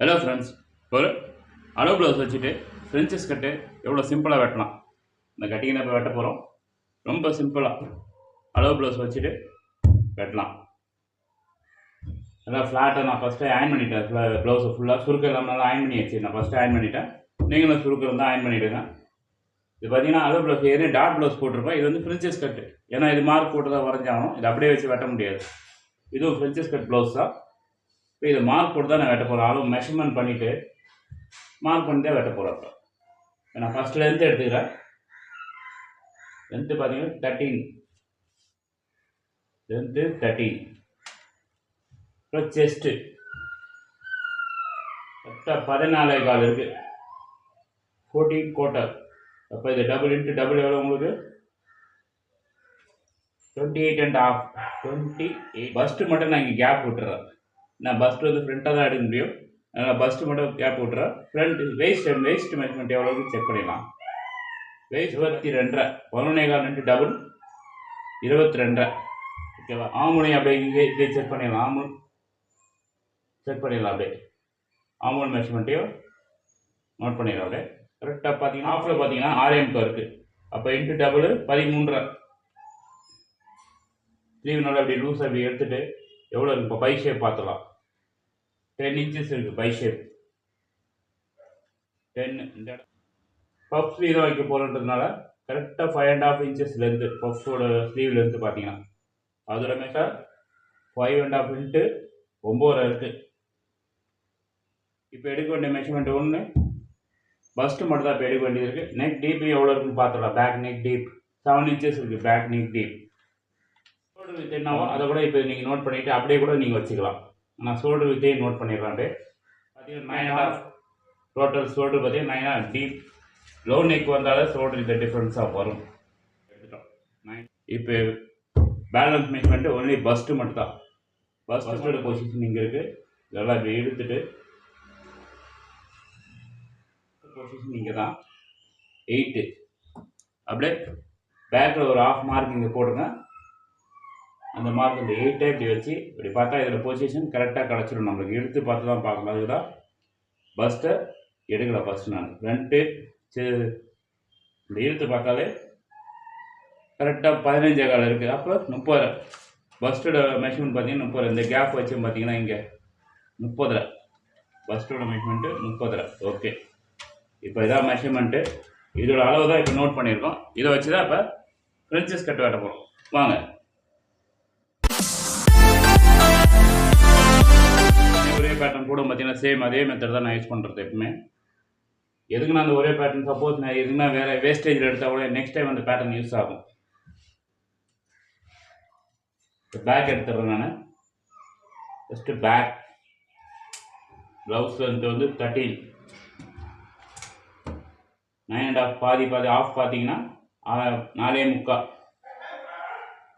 Hello friends ஒரு அளவு blouse வச்சுட்டு ஃப்ரெஞ்சஸ் கட்டு எவ்வளோ சிம்பிளாக வெட்டலாம். இந்த கட்டிங்கை இப்போ வெட்ட போகிறோம் ரொம்ப சிம்பிளாக அளவு ப்ளவுஸ் வச்சுட்டு வெட்டலாம். நல்லா ஃப்ளாட்டை நான் ஃபஸ்ட்டு அயன் பண்ணிட்டேன். ப்ளவுஸை ஃபுல்லாக சுருக்கம் இல்லாமல் அயன் பண்ணி வச்சு நான் ஃபஸ்ட்டு அயன் பண்ணிட்டேன். நீங்களும் சுருக்கம் இருந்தால் அயன் பண்ணிவிடுங்க இது பார்த்தீங்கன்னா அளவு ப்ளவுஸ் ஏற்கனவே டாட் ப்ளவுஸ் போட்டிருப்பேன் இது வந்து ஃப்ரெஞ்சஸ் கட்டு ஏன்னா இது மார்க் போட்டு தான் வரைஞ்சாகணும். இது அப்படியே வச்சு வெட்ட முடியாது. இதுவும் ஃப்ரெஞ்சஸ் கட் ப்ளவுஸ் தான். இப்போ இதை மார்க் போட்டு தான் நான் வெட்ட போகிறேன் அளவு மெஷர்மெண்ட் பண்ணிவிட்டு மார்க் பண்ணி தான் வெட்ட போகிறேன் இப்போ நான் ஃபஸ்ட்டு லென்த் எடுத்துக்கிறேன். லென்த்து பார்த்தீங்கன்னா தேர்ட்டீன் லென்த்து தேர்ட்டீன் அப்புறம் செஸ்ட்டு கரெக்டாக பதினாலே கால் இருக்குது ஃபோர்டீன் கோட்டர் அப்போ இது டபுள் இன்ட்டு டபுள் எவ்வளோ உங்களுக்கு? Twenty eight and half twenty eight first மட்டும் நான் இங்கே கேப் விட்டுறேன். நான் பஸ்ட்டு வந்து ஃப்ரண்ட்டாக தான் எடுக்க முடியும். அதனால் பஸ்ட்டு மட்டும் கேப் விட்டுறேன் ஃப்ரண்ட் வேஸ்ட் வேஸ்ட் மெஷர்மெண்ட் எவ்வளோக்கு செக் பண்ணிடலாம். வெயிட் இருபத்தி ரெண்டரை. பதினொன்னே கால் ரெண்டு டபுள் இருபத்தி ரெண்டரை. ஓகேவா ஆமுனை அப்படியே இங்கே செக் பண்ணிடலாம். ஆமுன் செக் பண்ணிடலாம் அப்படியே. ஆமுன் மெஷர்மெண்ட்டையும் நோட் பண்ணிடலாம் அப்படியே. கரெக்டாக பார்த்தீங்கன்னா ஆஃபில் பார்த்தீங்கன்னா ஆர்எம்க்கு இருக்குது அப்போ இன்ட்டு டபுள் பதிமூன்றரை. ஸ்லீவ் நல்லா அப்படி லூஸ் அப்படி எடுத்துகிட்டு எவ்வளோ இப்போ பை ஷேப் பார்த்துலாம் டென் இன்ச்சஸ் இருக்குது பை ஷேப் டென் இந்த பஃப் ஸ்லீவ் தான் வைக்க போகிறன்றதுனால கரெக்டாக five and half inches length பஃப்போட sleeve length பார்த்தீங்கன்னா. அதோட மேட்டா ஃபைவ் அண்ட் ஆஃப் இன்ட்டு ஒம்பது இருக்குது இப்போ எடுக்க வேண்டிய மெஷர்மெண்ட் ஒன்று பஸ்ட்டு மட்டும் தான் இப்போ எடுக்க வேண்டியது இருக்குது நெக் டீப் எவ்வளோ இருக்குன்னு பார்த்துடலாம். Back neck deep seven inches இருக்குது back neck deep shoulder with என்னவோ அதை கூட இப்போ நீங்கள் நோட் பண்ணிவிட்டு அப்படியே கூட நீங்கள் வச்சுக்கலாம். நான் ஷோல்டர் வித்தே நோட் பண்ணிடுறேன் அப்படியே பார்த்தீங்கன்னா நைன் ஆஃப் டோட்டல் ஷோல்டர் பார்த்தீங்கன்னா nine half deep low neck வந்தாலே ஷோல்டர் இந்த டிஃப்ரென்ஸாக வரும். எடுத்துட்டோம். நைன் இப்போ பேலன்ஸ் மெஷர்மெண்ட்டு ஒன்லி பஸ்ட்டு மட்டும் தான் பஸ்ட்டோட பொசிஷன் இங்கே இருக்குது இதெல்லாம் இப்படி இழுத்துட்டு பொசிஷன் இங்கே தான் எயிட்டு அப்படியே பேக்கில் ஒரு ஆஃப் மார்க் இங்கே போடுங்க. அந்த மார்க் இந்த எயிட்டே இப்படி வச்சு இப்படி பார்த்தா இதில் பொசிஷன் கரெக்டாக கிடச்சிடும் நம்மளுக்கு எடுத்து பார்த்து தான் பார்க்கணும். அதுக்கு தான் பஸ்ட்டை எடுக்கல ஃபஸ்ட்டு நான். ஃப்ரண்ட்டு இப்படி இழுத்து பார்த்தாலே கரெக்டாக பதினஞ்சே கால் இருக்குது அப்போ முப்பது பஸ்ட்டோட மெஷர்மெண்ட் பார்த்தீங்கன்னா முப்பது இந்த கேப் வச்சு பார்த்தீங்கன்னா இங்கே முப்பதுல. பஸ்ட்டோட மெஷர்மெண்ட்டு முப்பதுல. ஓகே இப்போ இதான் மெஷர்மெண்ட்டு இதோட அளவு தான் இப்போ நோட் பண்ணியிருக்கோம். இதை வச்சு தான் இப்போ ஃப்ரெஞ்சஸ் கட் வெட்ட போகிறோம் வாங்க. கூட பார்த்தீங்கன்னா சேம் அதே மெத்தட் தான் நான் யூஸ் பண்ணுறது எப்பவுமே. எதுக்கு நான் அந்த ஒரே பேட்டர்ன் சப்போஸ் நான் எதுனா வேறு வேஸ்டேஜில் எடுத்தால் கூட நெக்ஸ்ட் டைம் அந்த பேட்டர்ன் யூஸ் ஆகும். பேக் எடுத்துடுறேன் நான். ஃபஸ்ட்டு பேக் ப்ளவுஸ் வந்து வந்து தேர்ட்டீன் நைன் அண்ட் ஆஃப் பாதி பாதி ஆஃப் பார்த்தீங்கன்னா நாலே முக்கா.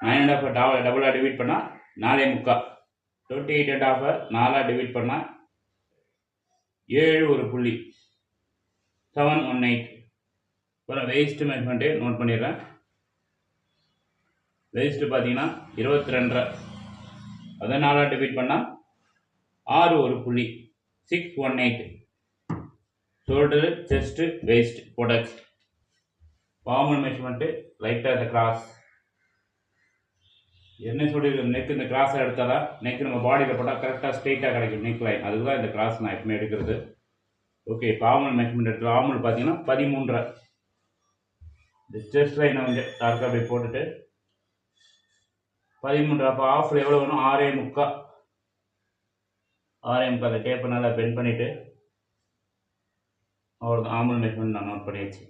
நைன் அண்ட் ஆஃப் டபுளாக டிவைட் பண்ணால் நாலே முக்கா. டுவெண்ட்டி எயிட் அண்ட் ஆஃபை நாலாக டிவைட் பண்ணால் ஏழு ஒரு புள்ளி. செவன் ஒன் எயிட் அப்புறம் வெயிஸ்ட் மெஷர்மெண்ட்டு நோட் பண்ணிடுறேன். வெயிஸ்ட்டு பார்த்தீங்கன்னா இருபத்தி ரெண்டரை அதை நாலாக டிவைட் பண்ணால் ஆறு ஒரு புள்ளி. Six one eight shoulder chest waist product formal measurement லைட்டாக கிராஸ் என்ன சொல்லியிருக்கோம் நெக் இந்த கிராஸை எடுத்தால் தான் நெக் நம்ம பாடியில் போட்டால் கரெக்டாக ஸ்ட்ரெயிட்டாக கிடைக்கும் நெக் லைன் அதுக்கு தான் இந்த கிராஸ் நான் எப்பவுமே எடுக்கிறது. ஓகே இப்போ ஆமல் மெஷர்மெண்ட் எடுத்து ஆமல் பார்த்தீங்கன்னா பதிமூன்றரை. இந்த செஸ்ட் லைனை வந்து டார்க்காக போய் போட்டுட்டு பதிமூன்று அப்போ ஆஃபர் எவ்வளோ வேணும்? ஆறே முக்கா. ஆறே முக்கா. அந்த டேப்பை நல்லா பெண்ட் பண்ணிவிட்டு அவ்வளோ ஆமல் மெஷர்மெண்ட் நான் நோட் பண்ணியாச்சு.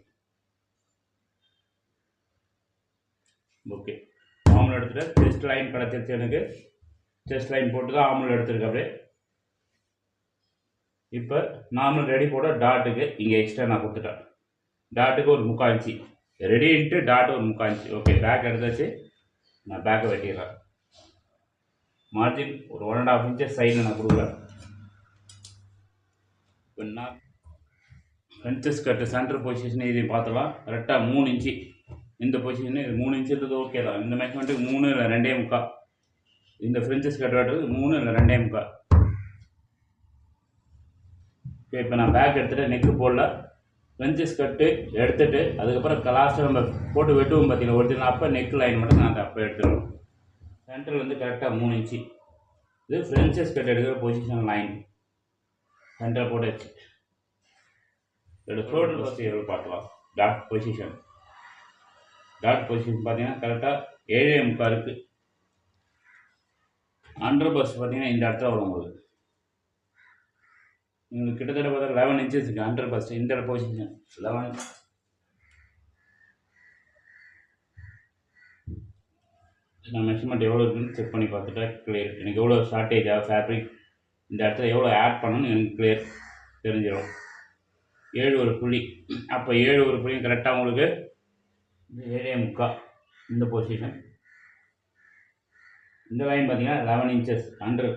ஓகே ஆமல் எடுத்துகிட்டு செஸ்ட் லைன் கிடச்சிருச்சு எனக்கு. செஸ்ட் லைன் போட்டு தான் ஆமல் எடுத்துருக்கு அப்படியே. இப்போ நார்மல் ரெடி போட டாட்டுக்கு இங்கே எக்ஸ்ட்ரா நான் கொடுத்துட்டேன். டாட்டுக்கு ஒரு முக்கால் இன்ச்சு ரெடின்ட்டு டாட் ஒரு முக்கால் இன்ச்சு ஓகே பேக் எடுத்தாச்சு. நான் பேக்கை வெட்டிடுறேன். மார்ஜின் ஒரு ஒன் அண்ட் ஆஃப் இன்ச்சஸ் சைடில் நான் கொடுக்குறேன். இப்போ நான் ஃப்ரண்ட்ஸ் கட்டு சென்டர் பொசிஷன் இதையும் பார்த்தலாம் கரெக்டாக மூணு இன்ச்சு இந்த பொசிஷன் இது மூணு இன்ச்சு இருந்தது ஓகே தான். இந்த மெஷர்மெண்ட்டுக்கு மூணு இல்லை ரெண்டே முக்கால் இந்த ஃப்ரெஞ்சஸ் கட் வெட்டுறது மூணு இல்லை ரெண்டே முக்கால் ஓகே இப்போ நான் பேக் எடுத்துகிட்டு நெக்கு போடல. ஃப்ரெஞ்சஸ் கட்டு எடுத்துட்டு அதுக்கப்புறம் லாஸ்ட்டாக நம்ம போட்டு வெட்டுவோம் பார்த்தீங்கன்னா ஒரிஜினல் அப்போ நெக் லைன் மட்டும் நான் அப்போ எடுத்துடுவேன் சென்டரில் வந்து கரெக்டாக மூணு இன்ச்சு இது ஃப்ரெஞ்சஸ் கட் எடுக்கிற பொசிஷன் லைன் சென்டர் போட்டு ஷோல்டர் ஃபஸ்ட்டு எவ்வளோ பார்க்கலாம். டாட் பொசிஷன் டாட் பொசிஷன் பார்த்தீங்கன்னா கரெக்டாக ஏழே முக்காருக்கு அண்டர் பஸ் பார்த்தீங்கன்னா இந்த இடத்துல வரும் உங்களுக்கு உங்களுக்கு கிட்டத்தட்ட பார்த்தா லெவன் இன்ச்சஸ் இருக்குது அண்டர் பஸ் இந்த பொசிஷன் லெவன் நான் மெஷர்மெண்ட் எவ்வளோ இருக்குன்னு செக் பண்ணி பார்த்துட்டா கிளியர் எனக்கு எவ்வளோ ஷார்ட்டேஜா ஃபேப்ரிக் இந்த இடத்துல எவ்வளோ ஆட் பண்ணணும்னு எனக்கு கிளியர் தெரிஞ்சிடும். ஏழு ஒரு புள்ளி. அப்போ ஏழு ஒரு புள்ளியும் கரெக்டாக உங்களுக்கு ஏழே முக்கா இந்த பொசிஷன் இந்த லைன் பார்த்தீங்கன்னா லெவன் இன்ச்சஸ் அண்டர்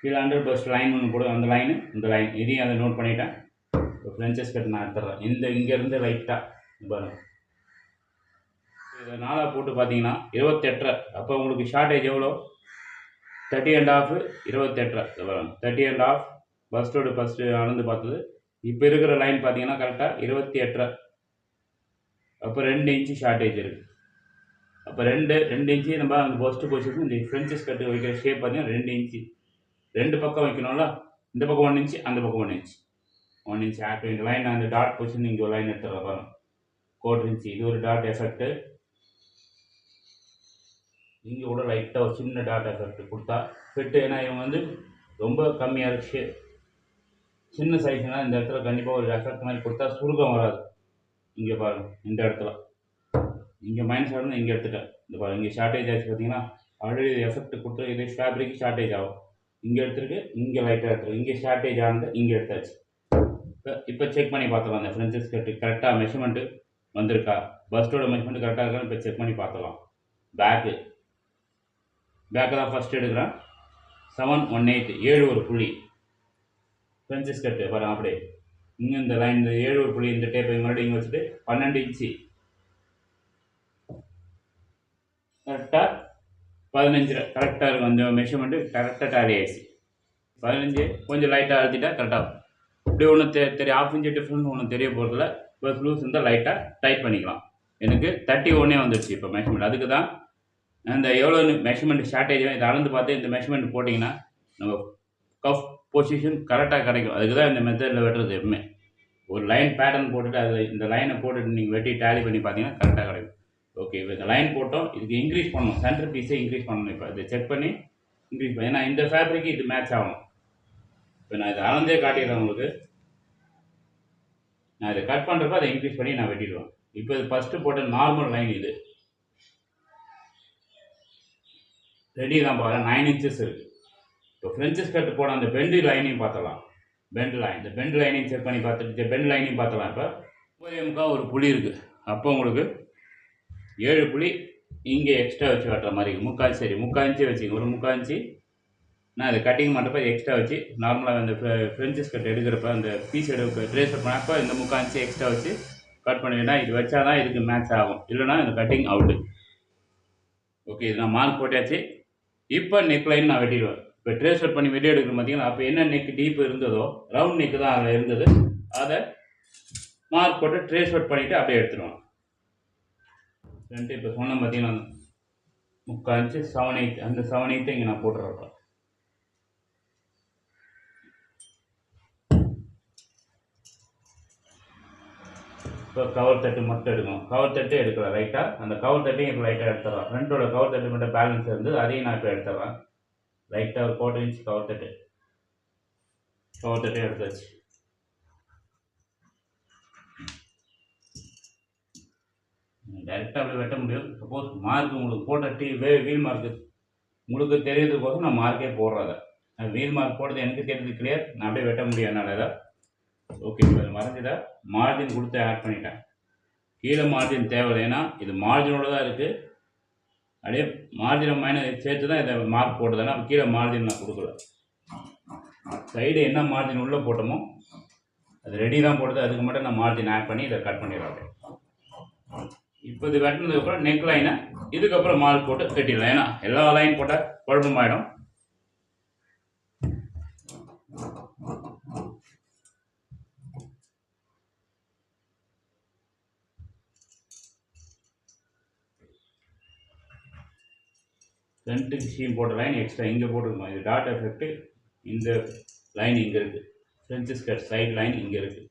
கீழே அண்டர் பஸ் லைன் ஒன்று போடுது அந்த லைனு இந்த லைன் இதையும் அதை நோட் பண்ணிட்டேன். இப்போ ஃப்ரெஞ்சஸ் கட் நான் எடுத்துட்றேன். இந்த இங்கேருந்து லைட்டாக பாருங்கள் இதை நாளாக போட்டு பார்த்தீங்கன்னா இருபத்தெட்டரை. அப்போ உங்களுக்கு ஷார்ட்டேஜ் எவ்வளோ? தேர்ட்டி அண்ட் ஆஃப் இருபத்தெட்டரை. வரும் தேர்ட்டி அண்ட் ஆஃப் ஃபஸ்ட்டோட ஃபஸ்ட்டு அளந்து பார்த்தது. இப்போ இருக்கிற லைன் பார்த்தீங்கன்னா கரெக்டாக இருபத்தி எட்டரை அப்போ ரெண்டு இன்ச்சு ஷார்ட்டேஜ் இருக்குது அப்போ ரெண்டு ரெண்டு இன்ச்சு நம்ம அந்த ஃபஸ்ட்டு பொசிஷன் இந்த ஃப்ரெஞ்சஸ் கட்டு வைக்கிற ஷேப் பார்த்தீங்கன்னா ரெண்டு இன்ச்சு. ரெண்டு பக்கம் வைக்கணும்ல? இந்த பக்கம் ஒன் இன்ச்சு அந்த பக்கம் ஒன் இன்ச் ஒன் இன்ச் ஆப்பிள் இந்த லைன் அந்த டாட் பொசிஷன் இங்கே ஒரு லைன் எடுத்துகிற பாருங்க. கோட் இன்ச்சு. இது ஒரு டாட் எஃபெக்ட்டு இங்கே கூட லைட்டாக ஒரு சின்ன டாட் எஃபெக்ட் கொடுத்தா ஃபிட்டு ஏன்னா இவங்க வந்து ரொம்ப கம்மியாக இருக்கு சின்ன சைஸ்னால் இந்த இடத்துல கண்டிப்பாக ஒரு எஃபெக்ட் மாதிரி கொடுத்தா சுருக்கம் வராது. இங்கே பாருங்கள் இந்த இடத்துல. இங்கே மைனஸ் ஆகணும் இங்கே எடுத்துட்டேன். இந்த பாருங்கள் இங்கே ஷார்ட்டேஜ் ஆச்சு பார்த்தீங்கன்னா ஆல்ரெடி எஃபெக்ட் கொடுத்து இது ஃபேப்ரிக் ஷார்ட்டேஜ் ஆகும். இங்கே எடுத்துருக்கு இங்கே லைட்டாக எடுத்துருக்கு. இங்கே ஷார்ட்டேஜ் ஆனது இங்கே எடுத்தாச்சு. இப்போ இப்போ செக் பண்ணி பார்த்துக்கலாம் அந்த ஃப்ரெண்ட்ஸஸ் கட்டு கரெக்டாக மெஷர்மெண்ட்டு வந்திருக்கா? பஸ்டோட மெஷர்மெண்ட் கரெக்டாக இருக்கான்னு இப்போ செக் பண்ணி பார்த்துக்கலாம் பேக்கு பேக்கை தான் ஃபஸ்ட் எடுக்கிறேன். செவன் ஒன் எயிட் ஏழு ஒரு புள்ளி. ஃப்ரெஞ்சஸ் கட்டு பாருங்கள் அப்படியே. இன்னும் இந்த லைன் இந்த ஏழு ஒரு புள்ளி இந்த டேப்பை மறுபடியும் இங்கே வச்சுட்டு பன்னெண்டு இன்ச்சு. கரெக்டாக பதினஞ்சு கரெக்டாக இருக்கும். அந்த மெஷர்மெண்ட்டு கரெக்டாக டேலி ஆயிடுச்சு. பதினஞ்சு கொஞ்சம் லைட்டாக அழுத்திட்டா கரெக்டாக இப்படி ஒன்றும் தெ தெரிய ஆஃப் இன்ச்சு டிஃப்ரெண்ட் ஒன்றும் தெரிய போகிறதில்ல இப்போ லூஸ் இருந்தால் லைட்டாக டைட் பண்ணிக்கலாம். எனக்கு தேர்ட்டி ஒன்னே வந்துடுச்சு இப்போ மெஷர்மெண்ட் அதுக்கு தான் அந்த எவ்வளோ மெஷர்மெண்ட் ஷார்ட்டேஜ் இதை அளந்து பார்த்து இந்த மெஷர்மெண்ட் போட்டிங்கன்னா நம்ம கஃப் பொசிஷன் கரெக்டாக கிடைக்கும். அதுக்கு தான் இந்த மெத்தடில் வெட்டுறது எப்பவுமே. ஒரு லைன் பேட்டர்ன் போட்டுட்டு அதில் இந்த லைனை போட்டுட்டு நீங்கள் வெட்டி டேலி பண்ணி பார்த்தீங்கன்னா கரெக்டாக கிடைக்கும். ஓகே இப்போ இந்த லைன் போட்டோம் இதுக்கு இன்க்ரீஸ் பண்ணணும். சென்டர் பீஸை இன்க்ரீஸ் பண்ணணும். இப்போ இதை செக் பண்ணி இன்க்ரீஸ் பண்ணி ஏன்னா இந்த ஃபேப்ரிக்கு இது மேட்ச் ஆகணும் இப்போ நான் இதை அளந்தே காட்டிடுறேன் உங்களுக்கு. நான் இதை கட் பண்ணுறப்ப அதை இன்க்ரீஸ் பண்ணி நான் வெட்டிடுவேன். இப்போ இது ஃபஸ்ட்டு போட்ட நார்மல் லைன் இது. ரெடி தான் பாருங்கள் நைன் இன்ச்சஸ் இருக்குது இப்போ ஃப்ரெஞ்சஸ் கட் போட அந்த பெண்டு லைனையும் பார்த்தலாம் பெண்ட் லைன் இந்த பெண்டு லைனையும் செக் பண்ணி பார்த்துட்டு பெண்ட் லைனையும் பார்த்தலாம் இப்போ? ஒன்பதே முக்கால் ஒரு புளி இருக்குது அப்போ உங்களுக்கு ஏழு புளி இங்கே எக்ஸ்ட்ரா வச்சு காட்டுற மாதிரி இருக்குது முக்கால் சரி முக்கால் இன்ச்சு வச்சுங்க ஒரு முக்கால் இன்ச்சு. நான் அதை கட்டிங் பண்ணுறப்ப எக்ஸ்ட்ரா வச்சு நார்மலாக அந்த ஃப்ரெஞ்சஸ் கட் எடுக்கிறப்ப அந்த பீஸ் எடுக்க ட்ரேஸ் பண்ணப்போ இந்த முக்கால் இன்ச்சு எக்ஸ்ட்ரா வச்சு கட் பண்ணிவிட்டா இது வச்சா தான் இதுக்கு மேட்ச் ஆகும். இல்லைனா இந்த கட்டிங் அவுட்டு ஓகே இது நான் மார்க் போட்டாச்சு. இப்போ நெக்லைன் நான் வெட்டிடுவேன். இப்போ ட்ரேஸ் அவுட் பண்ணி வெளியே எடுக்கணும் பார்த்தீங்கன்னா அப்போ என்ன நெக் டீப் இருந்ததோ ரவுண்ட் நெக்கு தான் அதில் இருந்தது. அதை மார்க் போட்டு ட்ரேஸ் அவுட் பண்ணிவிட்டு அப்படியே எடுத்துருவோம் ரெண்டு இப்போ சொன்ன பார்த்தீங்கன்னா முக்கால் இன்ச்சு செவன் எயிட் அந்த செவன் எயித்தை இங்கே நான் போட்டுறேன் இப்போ கவர் தட்டு மட்டும் எடுக்கணும். கவர் தட்டு எடுக்கலாம் லைட்டாக அந்த கவர் தட்டையும் இப்போ லைட்டாக எடுத்துடலாம். ஃப்ரண்ட்டோட கவர் தட்டு மட்டும் பேலன்ஸ் இருந்து அதையும் நான் இப்போ எடுத்துடலாம் லைட்டாக ஒரு போட்டு இருந்துச்சு கவர் தட்டு எடுத்தாச்சு டைரெக்டாக அப்படி வெட்ட முடியும் சப்போஸ் மார்க் உங்களுக்கு போட்ட டீ வே வீல் மார்க்கு உங்களுக்கு தெரியறதுக்கோசம் நான் மார்க்கே போடுறத வீல் மார்க் போடுறது எனக்கு தெரியுது கிளியர் நான் அப்படியே வெட்ட முடியும் என்னால் இதை. ஓகே இப்போ இது மறைஞ்சதா? மார்ஜின் கொடுத்து ஆட் பண்ணிட்டேன். கீழே மார்ஜின் தேவை ஏன்னா இது மார்ஜினோட தான் இருக்குது அப்படியே மார்ஜினை மைனஸ் சேர்த்து தான் இதை மார்க் போட்டதுன்னா கீழே மார்ஜின் நான் கொடுக்கல. சைடு என்ன மார்ஜின் உள்ளே போட்டோமோ அது ரெடி தான் போட்டது அதுக்கு மட்டும் நான் மார்ஜின் ஆட் பண்ணி இதை கட் பண்ணிடுறேன் இப்போ இது வெட்டினதுக்கப்புறம் நெக் லைனை இதுக்கப்புறம் மார்க் போட்டு கட்டிடலாம். ஏன்னா எல்லா லைன் போட்டால் குழப்பமாயிடும். ஃப்ரண்ட்டுக்கு சீம் போட்ட லைன் எக்ஸ்ட்ரா இங்கே போட்டுருக்கோம் இது டாட் எஃபெக்ட் இந்த லைன் இங்கே இருக்குது ஃப்ரெஞ்சு ஸ்கர்ட் சைடு லைன் இங்கே இருக்குது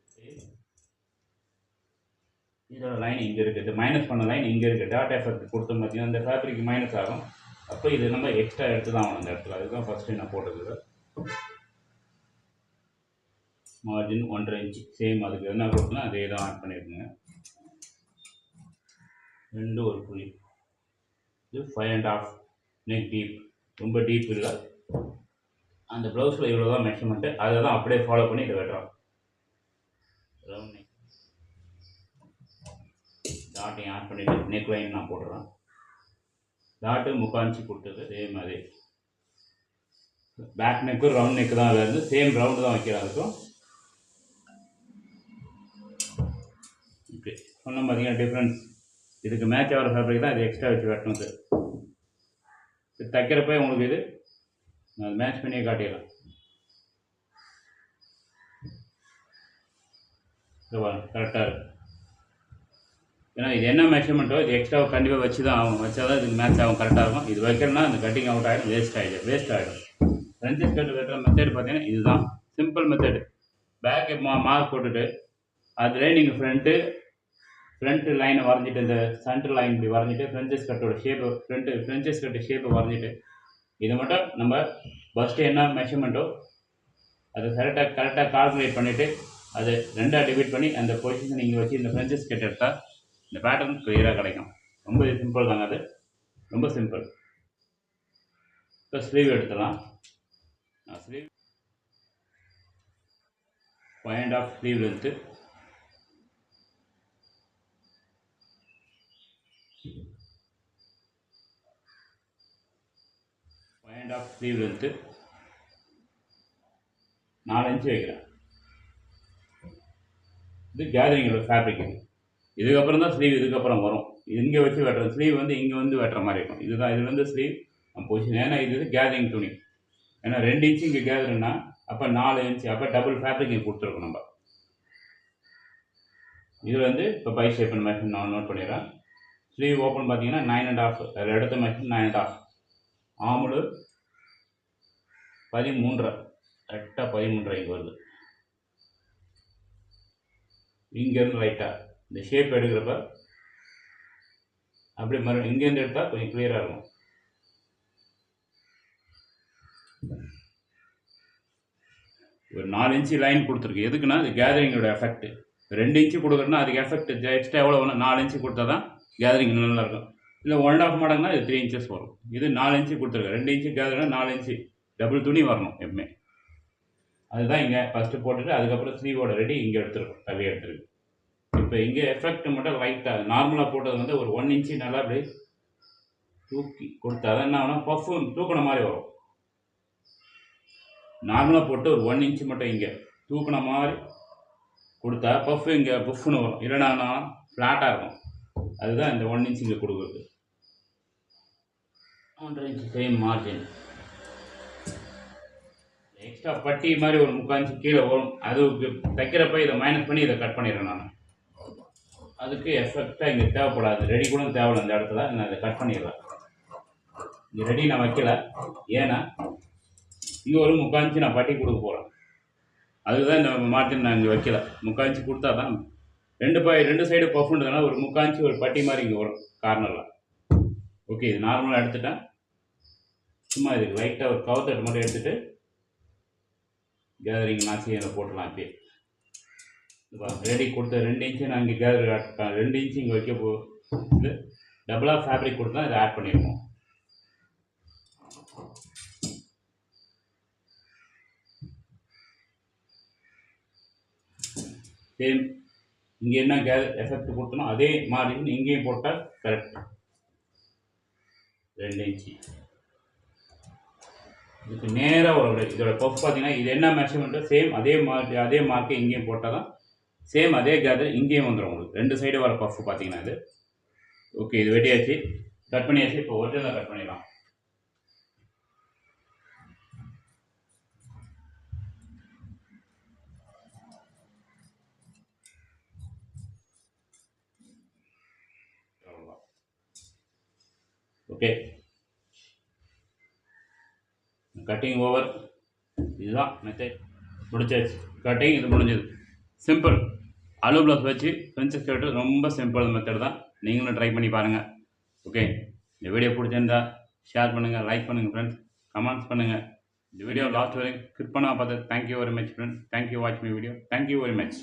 இதோட லைன் இங்கே இருக்குது இது மைனஸ் பண்ண லைன் இங்கே இருக்குது டாட் எஃபெக்ட் கொடுத்தோம் பார்த்தீங்கன்னா இந்த ஃபேப்ரிக் மைனஸ் ஆகும். அப்போ இது நம்ம எக்ஸ்ட்ரா எடுத்து தான் ஆகணும் இந்த இடத்துல. அதுதான் ஃபஸ்ட்டு நான் போட்டது மார்ஜின் ஒன்றரை இன்ச்சு சேம் அதுக்கு என்ன கொடுக்கணும் அதே தான் ஆட் பண்ணியிருக்குங்க ரெண்டு ஒரு புள்ளி. இது five and half neck deep ரொம்ப டீப் இல்லை அந்த ப்ளவுஸில் இவ்வளோ தான் மெஷர்மெண்ட்டு அதை தான் அப்படியே ஃபாலோ பண்ணி இதை வெட்டுறோம். ரவுண்ட் நெக் டாட்டையும் ஆட் பண்ணிவிட்டு நெக் லைன் நான் போடுறேன் டாட்டு முக்காஞ்சி கொடுத்தது அதே மாதிரி. பேக் நெக்கு ரவுண்ட் நெக்கு தான் அதில் இருந்து சேம் ரவுண்டு தான் வைக்கிறேன் அதுக்கும் ஓகே சொன்ன பார்த்தீங்கன்னா டிஃப்ரென்ஸ் இதுக்கு மேட்ச் ஆகிற ஃபேப்ரிக் தான் இது எக்ஸ்ட்ரா வச்சு வெட்டணும் சார் தைக்கிறப்ப உங்களுக்கு இது. நான் மேட்ச் பண்ணியே காட்டிடலாம். கரெக்டாக இருக்கும் ஏன்னா இது என்ன மெஷர்மெண்ட்டோ இது எக்ஸ்ட்ரா கண்டிப்பாக வச்சு தான் ஆகும் வச்சா தான் இதுக்கு மேட்ச் ஆகும் கரெக்டாக இருக்கும். இது வைக்கிறனா அந்த கட்டிங் அவுட் ஆகிடும் வேஸ்ட் ஆகிடும் வேஸ்ட் ஆகிடும் ஃப்ரெஞ்சு ஸ்கர்ட் வைக்கிற மெத்தேடு பார்த்தீங்கன்னா இதுதான். சிம்பிள் மெத்தேடு பேக்கு மா மார்க் போட்டுட்டு அதில் நீங்கள் ஃப்ரண்ட்டு ஃப்ரண்ட்டு லைனை வரைஞ்சிட்டு இந்த சென்ட்ரல் லைன் இப்படி வரைஞ்சிட்டு ஃப்ரெஞ்சஸ் கட்டோட ஷேப்பு ஃப்ரண்ட்டு ஃப்ரெஞ்சஸ் கட்டு ஷேப்பை வரைஞ்சிட்டு இது மட்டும் நம்ம ஃபஸ்ட்டு என்ன மெஷர்மெண்ட்டோ அதை கரெக்டாக கரெக்டாக கால்குலேட் பண்ணிவிட்டு அது ரெண்டாக டிவைட் பண்ணி அந்த பொசிஷன் இங்கே வச்சு இந்த ஃப்ரெஞ்சஸ் கட் எடுத்தால் இந்த பேட்டர்ன் கிளியராக கிடைக்கும். ரொம்ப சிம்பிள் தாங்க அது. ரொம்ப சிம்பிள் இப்போ ஸ்லீவ் எடுத்துடலாம். Sleeve point and half sleeve எடுத்து ஃபைவ் ஆஃப் ஸ்லீவ் லென்த்து நாலு இன்ச்சு வைக்கிறேன். இது கேதரிங்கோட ஃபேப்ரிக் இது இதுக்கப்புறம் தான் ஸ்லீவ் இதுக்கப்புறம் வரும். இங்கே வச்சு வெட்டுறோம் ஸ்லீவ் வந்து இங்கே வந்து வெட்டுற மாதிரி இருக்கும். இதுதான் இது வந்து ஸ்லீவ் பொசிஷன் ஏன்னா இது கேதரிங் துணி. ஏன்னா ரெண்டு இன்ச்சு இங்கே கேதருன்னா அப்போ நாலு இன்ச்சு அப்போ டபுள் ஃபேப்ரிக் இங்கே கொடுத்துருக்கோம் நம்ம. இதில் வந்து இப்போ பை ஷேப் மெஷின் நான் நோட் பண்ணிடுறேன். ஸ்லீவ் ஓப்பன் பார்த்தீங்கன்னா நைன் அண்ட் ஆஃப் அதில் எடுத்த மெஷின் நைன் அண்ட் ஆஃப் ஆமுலு பதிமூன்றரை. கரெக்டாக பதிமூன்றரை இங்கே வருது. இங்கேருந்து ரைட்டாக இந்த ஷேப் எடுக்கிறப்ப அப்படியே மறு இங்கேருந்து எடுத்தால் கொஞ்சம் கிளியராக இருக்கும். ஒரு நாலு இன்ச்சு லைன் கொடுத்துருக்கு. எதுக்குன்னா இது கேதரிங்கோட எஃபெக்ட் ரெண்டு இன்ச்சு கொடுக்குறேன்னா அதுக்கு எஃபெக்ட் எக்ஸ்ட்ரா எவ்வளோ வேணும்? நாலு இன்ச்சு கொடுத்தா தான் கேதரிங் நல்லாயிருக்கும் இல்லை ஒன் அண்ட் ஆஃப் மடங்குனா இது த்ரீ இன்ச்சஸ் வரும். இது நாலு இன்ச்சு கொடுத்துருக்கு. ரெண்டு இன்ச்சு கேதரிங்னா நாலு இன்ச்சு டபுள் துணி வரணும் எப்பவுமே. அதுதான் இங்கே ஃபஸ்ட்டு போட்டுட்டு அதுக்கப்புறம் ஸ்லீவோட ரெடி இங்கே எடுத்துருக்கோம் தள்ளி எடுத்துருக்கு. இப்போ இங்கே எஃபெக்ட் மட்டும் லைட்டாக நார்மலாக போட்டது வந்து ஒரு ஒன் இன்ச்சு நல்லா அப்படியே தூக்கி கொடுத்தா தான் என்ன ஆகும்? பஃப் தூக்கின மாதிரி வரும். நார்மலாக போட்டு ஒரு ஒன் இன்ச்சு மட்டும் இங்கே தூக்கின மாதிரி கொடுத்தா பஃப் இங்கே பஃப்னு வரும். இல்லைனா ஃப்ளாட்டாக இருக்கும். அதுதான் இந்த ஒன் இன்ச் இங்கே கொடுக்குறது. ஒன்றரை இன்ச்சு சேம் மார்ஜின் எக்ஸ்ட்ரா பட்டி மாதிரி ஒரு முக்காஞ்சி கீழே வரும். அது தைக்கிறப்ப இதை மைனஸ் பண்ணி இதை கட் பண்ணிடுறேன் நான். அதுக்கு எஃபெக்டாக இங்கே தேவைப்படாது. ரெடி கூட தேவையில்லை இந்த இடத்துல. நான் இதை கட் பண்ணிடுறேன். இங்கே ரெடி நான் வைக்கல. ஏன்னா இங்கே ஒரு முக்காஞ்சி நான் பட்டி கொடுக்க போகிறேன் அதுதான் இந்த மார்ஜின் நான் இங்கே வைக்கல. முக்கால் கொடுத்தா தான் ரெண்டு பாய் ரெண்டு சைடு பஃப்ன்றதுனால ஒரு முக்காஞ்சி ஒரு பட்டி மாதிரி இங்கே வரும் கார்னரில் ஓகே இது நார்மலாக எடுத்துட்டேன். சும்மா இதுக்கு லைட்டாக ஒரு கவுத்தட்டு மட்டும் எடுத்துகிட்டு கேதரிங் நாசி இதில் போட்டுடலாம் இப்பயே ரெடி கொடுத்த ரெண்டு இன்ச்சு நான் இங்கே கேதர் ஆட் ரெண்டு இன்ச்சு இங்கே வைக்க போ இது டபுளாக ஃபேப்ரிக் கொடுத்தா இதை ஆட் பண்ணியிருக்கோம் சேம் இங்கே என்ன கே எஃபெக்ட் கொடுத்தனோ அதே மாதிரி இங்கேயும் போட்டால் கரெக்ட் ரெண்டு இன்ச்சு இதுக்கு நேராக ஒரு இதோட பஃப் பார்த்தீங்கன்னா இது என்ன மெஷர்மெண்ட்டோ சேம் அதே மார்க் அதே மார்க்கு இங்கேயும் போட்டால் தான் சேம் அதே கேதர் இங்கேயும் வந்துடும் உங்களுக்கு. ரெண்டு சைடு வர பஃப் பார்த்தீங்கன்னா இது. ஓகே இது வெட்டியாச்சு. கட் பண்ணியாச்சு. இப்போ ஒரிஜினலாக கட் பண்ணிடலாம். ஓகே கட்டிங் ஓவர் இதுதான் மெத்தட் முடிச்சாச்சு கட்டிங் இது முடிஞ்சது. சிம்பிள் அலு ப்ளஸ் வச்சு ஃப்ரெஞ்சு ஸ்கர்ட்டு ரொம்ப சிம்பிள் மெத்தட் தான். நீங்களும் ட்ரை பண்ணி பாருங்கள் ஓகே இந்த வீடியோ பிடிச்சிருந்தா ஷேர் பண்ணுங்கள் லைக் பண்ணுங்கள் ஃப்ரெண்ட்ஸ் கமெண்ட்ஸ் பண்ணுங்கள் இந்த வீடியோ லாஸ்ட் வரைக்கும் கிளிக் பண்ணால் பார்த்து thank you very much friends thank you watch my video thank you very much